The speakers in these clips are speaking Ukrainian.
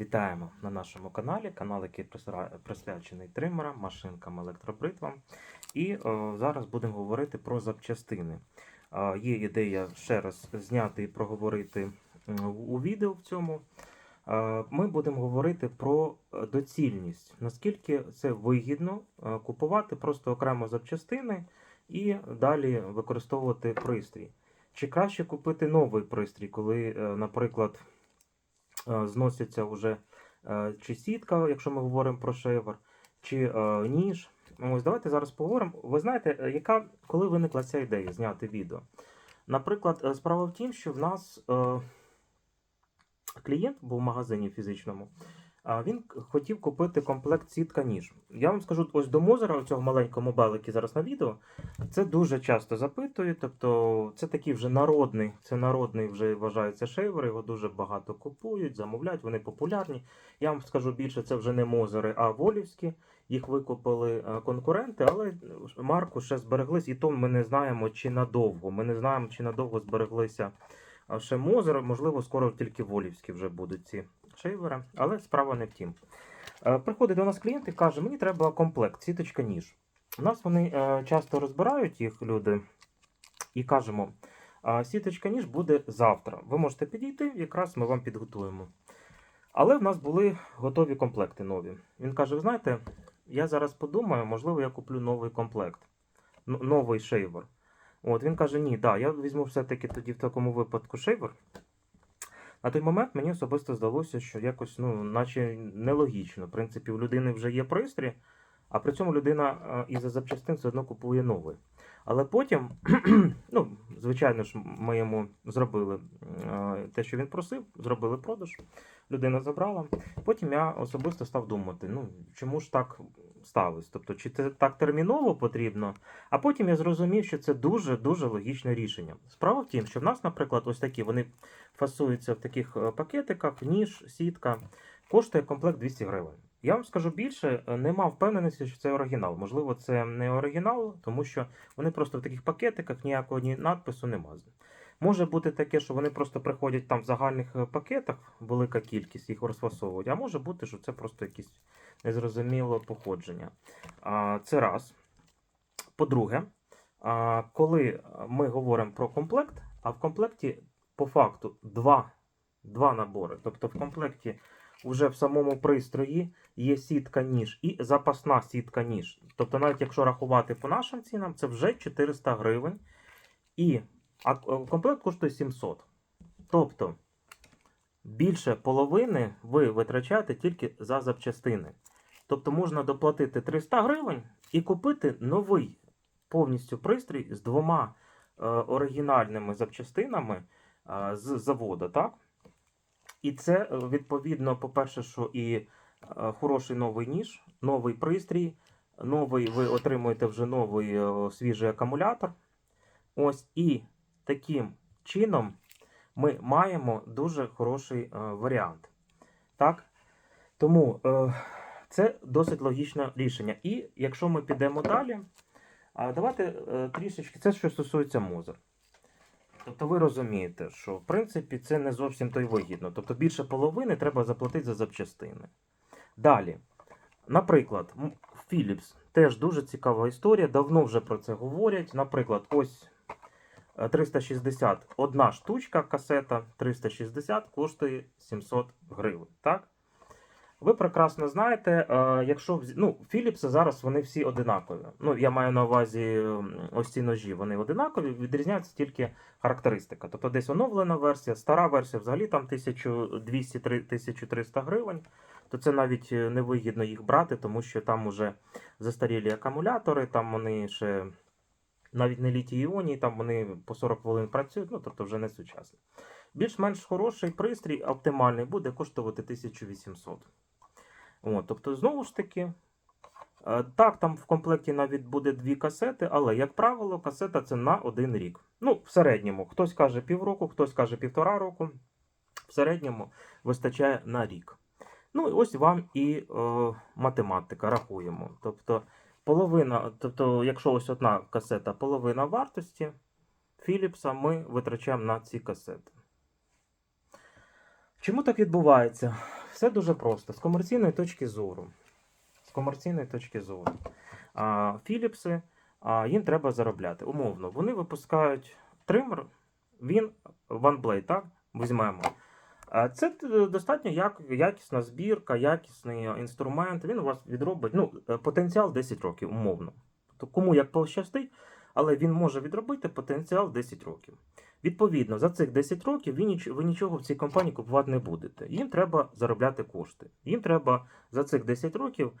Вітаємо на нашому каналі, канал, який присвячений тримерам, машинкам, електробритвам. І зараз будемо говорити про запчастини. Є ідея ще раз зняти і проговорити у відео в цьому. Ми будемо говорити про е, доцільність, наскільки це вигідно е, купувати просто окремо запчастини і далі використовувати пристрій. Чи краще купити новий пристрій, коли, е, наприклад, е, зноситься вже е, чи сітка, якщо ми говоримо про шейвер, чи е, ніж. Ось давайте зараз поговоримо. Ви знаєте, яка коли виникла ця ідея зняти відео? Наприклад, справа в тім, що в нас клієнт був в магазині фізичному. Він хотів купити комплект сітка ніж. Я вам скажу, ось до Мозера, цього маленького мобайла, який зараз на відео, це дуже часто запитують. Тобто, це такий вже народний, це народний вже вважається шейвер, його дуже багато купують, замовляють, вони популярні. Я вам скажу більше, це вже не Мозери, а Волівські. Їх викупили е, конкуренти, але марку ще збереглись, і то ми не знаємо, чи надовго. Ми не знаємо, чи надовго збереглися ще Мозер, можливо, скоро тільки Волівські вже будуть ці шейвери, але справа не в тім. Е, Приходить до нас клієнт і каже, мені треба комплект, сіточка ніж. У нас вони е, часто розбирають їх люди і кажемо, сіточка ніж буде завтра. Ви можете підійти, якраз ми вам підготуємо. Але в нас були готові комплекти нові. Він каже: ви знаєте, я зараз подумаю, можливо, я куплю новий комплект, новий шейвер. От він каже: ні, да, я візьму все-таки тоді в такому випадку шейвер. На той момент мені особисто здалося, що якось, ну, наче нелогічно. В принципі, у людини вже є пристрій, а при цьому людина е, із-за запчастин все одно купує новий. Але потім, ну, звичайно ж, ми йому зробили е, те, що він просив, зробили продаж, людина забрала. Потім я особисто став думати, ну чому ж так сталося? Тобто, чи це так терміново потрібно? А потім я зрозумів, що це дуже дуже логічне рішення. Справа в тім, що в нас, наприклад, ось такі вони фасуються в таких е, пакетиках, ніж, сітка, коштує комплект 200 гривень. Я вам скажу більше, е, нема впевненості, що це оригінал. Можливо, це не оригінал, тому що вони просто в таких пакетиках ніякого ні надпису немає. Може бути таке, що вони просто приходять там в загальних е, пакетах, велика кількість їх розфасовують, а може бути, що це просто якісь незрозуміле походження. Це раз. По-друге, коли ми говоримо про комплект, а в комплекті по факту два, два набори. Тобто в комплекті вже в самому пристрої є сітка ніж і запасна сітка ніж. Тобто, навіть якщо рахувати по нашим цінам, це вже 400 гривень. І а е, комплект коштує 700. Тобто більше половини ви витрачаєте тільки за запчастини. Тобто можна доплатити 300 гривень і купити новий повністю пристрій з двома е, оригінальними запчастинами е, з заводу, так? І це е, відповідно, по-перше, що і е, хороший новий ніж, новий пристрій, новий, ви отримуєте вже новий е, свіжий акумулятор. Ось і таким чином ми маємо дуже хороший е, варіант. Так? Тому е, це досить логічне рішення. І якщо ми підемо далі, давайте е, трішечки це, що стосується мозок. Тобто ви розумієте, що в принципі це не зовсім то й вигідно. Тобто більше половини треба заплатити за запчастини. Далі, наприклад, Philips теж дуже цікава історія. Давно вже про це говорять. Наприклад, ось 360 одна штучка касета 360 коштує 700 гривень. Так? Ви прекрасно знаєте, е, якщо ну, Philips зараз вони всі одинакові. Ну, я маю на увазі ось ці ножі, вони одинакові, відрізняється тільки характеристика. Тобто десь оновлена версія, стара версія взагалі там 1200-1300 гривень, то це навіть е, невигідно їх брати, тому що там уже застарілі акумулятори, там вони ще навіть не літій іонії, там вони по 40 хвилин працюють, ну тобто вже не сучасні. Більш-менш хороший пристрій, оптимальний, буде коштувати 1800. От, тобто, знову ж таки, е, так, там в комплекті навіть буде дві касети, але, як правило, касета це на один рік. Ну, в середньому, хтось каже півроку, хтось каже півтора року. В середньому вистачає на рік. Ну, і ось вам і е, математика, рахуємо. Тобто, половина, тобто, якщо ось одна касета, половина вартості Philips ми витрачаємо на ці касети. Чому так відбувається? все дуже просто. З комерційної точки зору. З комерційної точки зору. А, Філіпси, а, їм треба заробляти. Умовно, вони випускають тример, він OneBlade, так? Візьмемо. Це достатньо якісна збірка, якісний інструмент. Він у вас відробить ну, е, потенціал 10 років, умовно. Тобто кому як пощастить, але він може відробити потенціал 10 років. Відповідно, за цих 10 років ви, ніч, ви нічого в цій компанії купувати не будете. Їм треба заробляти кошти. Їм треба за цих 10 років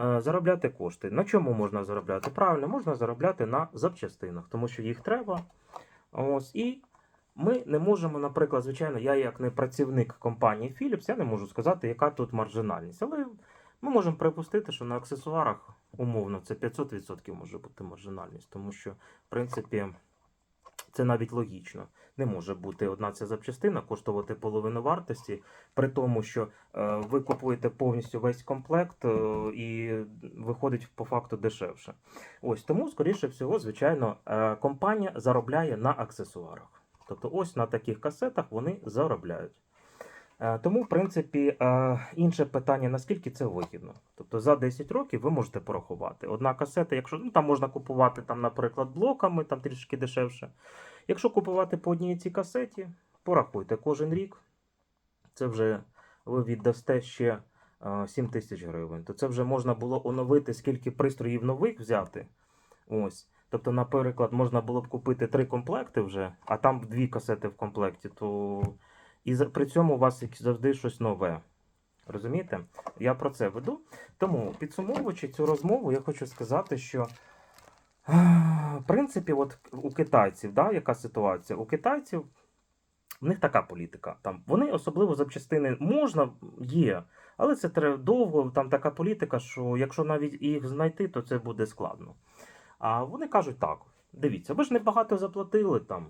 е, заробляти кошти. На чому можна заробляти? Правильно, можна заробляти на запчастинах, тому що їх треба. Ось, і ми не можемо, наприклад, звичайно, я як не працівник компанії Philips, я не можу сказати, яка тут маржинальність. Але ми можемо припустити, що на аксесуарах умовно це 500% може бути маржинальність, тому що, в принципі, це навіть логічно. Не може бути одна ця запчастина коштувати половину вартості, при тому, що е, ви купуєте повністю весь комплект е, і виходить по факту дешевше. Ось тому, скоріше всього, звичайно, е, компанія заробляє на аксесуарах. Тобто, ось на таких касетах вони заробляють. Е, Тому, в принципі, е, інше питання, наскільки це вигідно. Тобто за 10 років ви можете порахувати. Одна касета, якщо ну, там можна купувати, там, наприклад, блоками, там трішки дешевше. Якщо купувати по одній цій касеті, порахуйте кожен рік. Це вже ви віддасте ще е, 7 тисяч гривень. То це вже можна було оновити, скільки пристроїв нових взяти. Ось. Тобто, наприклад, можна було б купити три комплекти вже, а там дві касети в комплекті, то і при цьому у вас завжди щось нове. Розумієте? Я про це веду. Тому, підсумовуючи цю розмову, я хочу сказати, що е, в принципі, от у китайців, да, яка ситуація? У китайців в них така політика. Там вони особливо запчастини можна, є, але це треба довго. Там така політика, що якщо навіть їх знайти, то це буде складно. А вони кажуть так: дивіться, ви ж небагато заплатили там.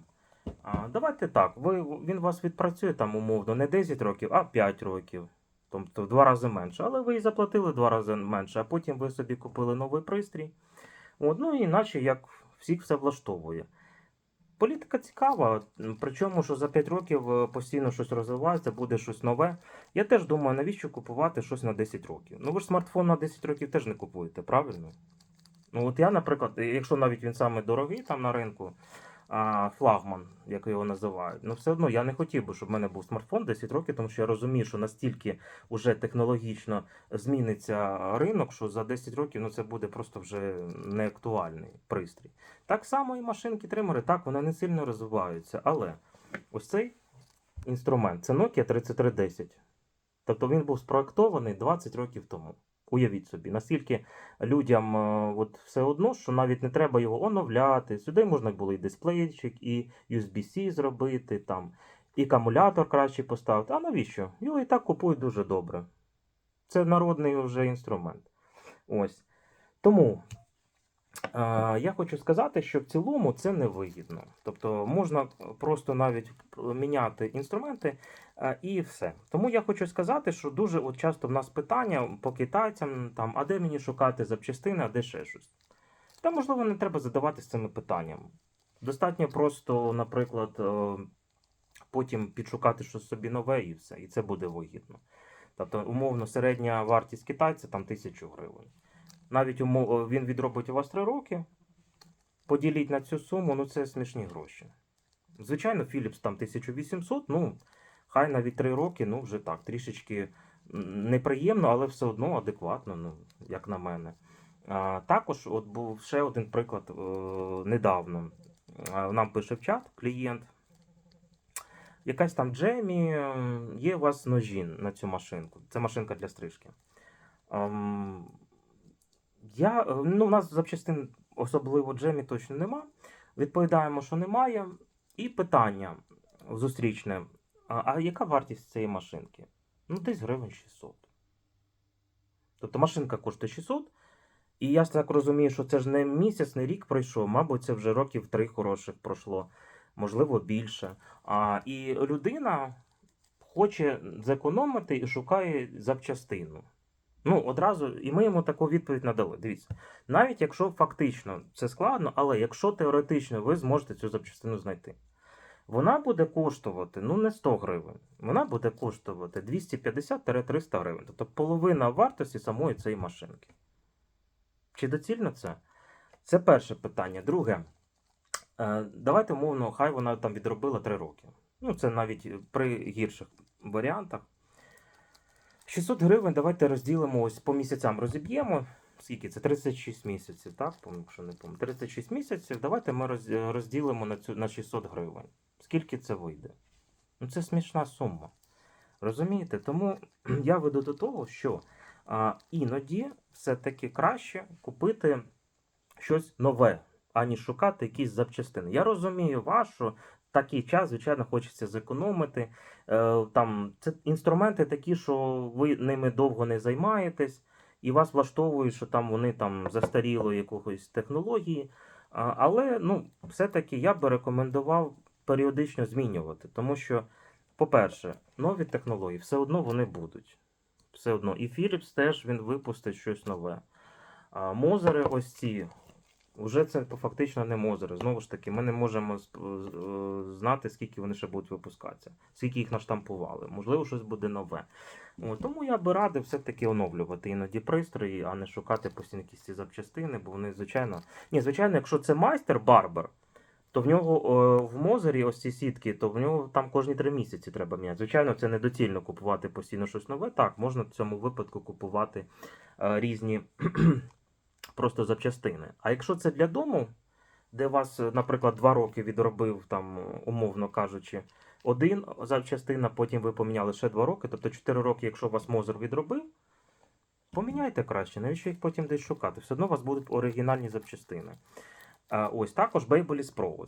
А, давайте так, ви, він вас відпрацює там умовно не 10 років, а 5 років. Тобто в два рази менше. Але ви і заплатили два рази менше, а потім ви собі купили новий пристрій. От, ну і наче як всіх все влаштовує. Політика цікава, причому, що за 5 років е, постійно щось розвивається, буде щось нове. Я теж думаю, навіщо купувати щось на 10 років. Ну ви ж смартфон на 10 років теж не купуєте, правильно? Ну от я, наприклад, якщо навіть він саме дорогий там на ринку, а, флагман, як його називають, ну все одно я не хотів би, щоб в мене був смартфон 10 років, тому що я розумію, що настільки вже технологічно зміниться ринок, що за 10 років ну, це буде просто вже не актуальний пристрій. Так само і машинки тримери, так, вони не сильно розвиваються, але ось цей інструмент це Nokia 3310. Тобто він був спроектований 20 років тому. Уявіть собі, наскільки людям е, от все одно, що навіть не треба його оновляти. Сюди можна було і дисплейчик, і USB-C зробити, там, і акумулятор краще поставити. А навіщо? Його і так купують дуже добре. Це народний вже інструмент. Ось. Тому я хочу сказати, що в цілому це не вигідно. Тобто можна просто навіть міняти інструменти е, і все. Тому я хочу сказати, що дуже от часто в нас питання по китайцям, там, а де мені шукати запчастини, а де ще щось. Та, можливо, не треба задаватися цими питаннями. Достатньо просто, наприклад, е, потім підшукати щось собі нове і все, і це буде вигідно. Тобто, умовно, середня вартість китайця там 1000 гривень. Навіть е, він відробить у вас 3 роки, поділіть на цю суму, ну це смішні гроші. Звичайно, Philips там 1800, ну, хай навіть 3 роки, ну вже так, трішечки неприємно, але все одно адекватно, ну, як на мене. А, також от був ще один приклад е, недавно. Нам пише в чат клієнт. Якась там Джемі, є у вас ножі на цю машинку. Це машинка для стрижки. Я, е, ну, у нас запчастин особливо Джемі точно нема. Відповідаємо, що немає. І питання зустрічне: а яка вартість цієї машинки? Ну, десь гривень 600. Тобто машинка коштує 600. І я так розумію, що це ж не місяць, не рік пройшов, мабуть, це вже років три хороших пройшло, можливо, більше. А, і людина хоче зекономити і шукає запчастину. Ну, одразу, і ми йому таку відповідь надали. Дивіться, навіть якщо фактично це складно, але якщо теоретично ви зможете цю запчастину знайти. вона буде коштувати ну не 100 гривень, вона буде коштувати 250-300 гривень, тобто половина вартості самої цієї машинки. Чи доцільно це? Це перше питання. Друге, е, давайте умовно, хай вона там відробила 3 роки. Ну, це навіть при гірших варіантах. 600 гривень давайте розділимо ось по місяцям розіб'ємо. Скільки це? 36 місяців, так? Якщо не помню. 36 місяців. Давайте ми розділимо на, цю, на 600 гривень. Скільки це вийде? Ну, це смішна сума. Розумієте? Тому я веду до того, що а, іноді все-таки краще купити щось нове, аніж шукати якісь запчастини. Я розумію що такий час, звичайно, хочеться зекономити. Е, там, це інструменти такі, що ви ними довго не займаєтесь, і вас влаштовує, що там вони там застаріло якогось технології. Але ну, все-таки я би рекомендував періодично змінювати, тому що, по-перше, нові технології все одно вони будуть. Все одно. І Philips теж він випустить щось нове. А Мозери ось ці. Вже це фактично не Мозери. Знову ж таки, ми не можемо е, знати, скільки вони ще будуть випускатися, скільки їх наштампували. Можливо, щось буде нове. Тому я би радив все-таки оновлювати іноді пристрої, а не шукати постійно якісь ці запчастини, бо вони, звичайно. Ні, звичайно, якщо це майстер барбер, то в нього е, в Мозері ось ці сітки, то в нього там кожні три місяці треба міняти. Звичайно, це недоцільно купувати постійно щось нове. Так, можна в цьому випадку купувати е, різні просто запчастини. А якщо це для дому, де вас, е, наприклад, два роки відробив, там, умовно кажучи, один запчастина, потім ви поміняли ще два роки, тобто 4 роки, якщо вас мозер відробив, поміняйте краще, навіщо їх потім десь шукати? Все одно у вас будуть оригінальні запчастини. Ось також Babyliss Pro.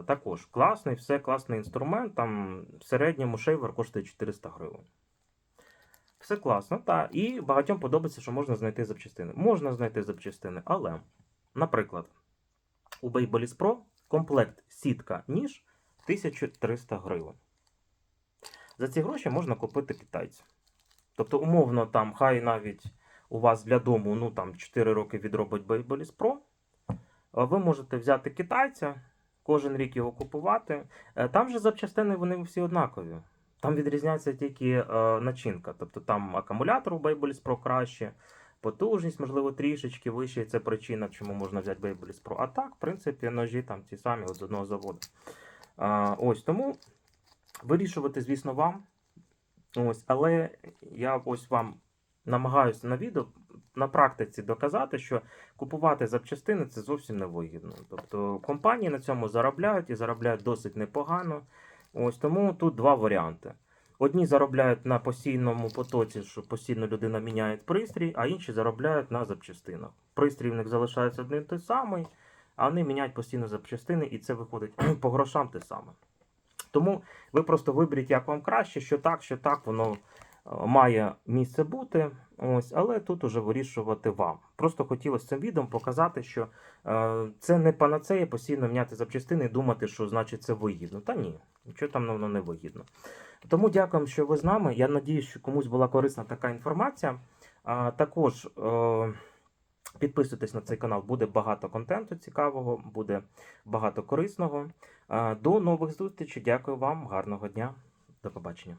Е, також класний, все класний інструмент. Там в середньому шейвер коштує 400 гривень. Все класно, та і багатьом подобається, що можна знайти запчастини. Можна знайти запчастини, але, наприклад, у Babyliss Pro комплект сітка ніж 1300 гривень. За ці гроші можна купити китайця. Тобто, умовно, там, хай навіть у вас для дому ну, там, 4 роки відробить Babyliss Pro, ви можете взяти китайця, кожен рік його купувати. Е, Там же запчастини вони всі однакові. Там відрізняється тільки е, начинка. Тобто там акумулятор у Babyliss Pro краще, потужність, можливо, трішечки вища, і це причина, чому можна взяти Babyliss Pro. А так, в принципі, ножі там ті самі от з одного заводу. А, ось тому вирішувати, звісно, вам. Ось, але я ось вам намагаюся на відео на практиці доказати, що купувати запчастини це зовсім не вигідно. Тобто компанії на цьому заробляють і заробляють досить непогано. Ось тому тут два варіанти. Одні заробляють на постійному потоці, що постійно людина міняє пристрій, а інші заробляють на запчастинах. Пристрій в них залишається один той самий, а вони міняють постійно запчастини, і це виходить по грошам те саме. Тому ви просто виберіть, як вам краще, що так, що так, воно має місце бути. Ось, але тут уже вирішувати вам. Просто хотілося цим відео показати, що е, це не панацея постійно міняти запчастини і думати, що значить це вигідно. Та ні, нічого там воно не вигідно. Тому дякуємо, що ви з нами. Я надію, що комусь була корисна така інформація. А, також е, підписуйтесь на цей канал, буде багато контенту цікавого, буде багато корисного. А, до нових зустрічей. Дякую вам, гарного дня. До побачення.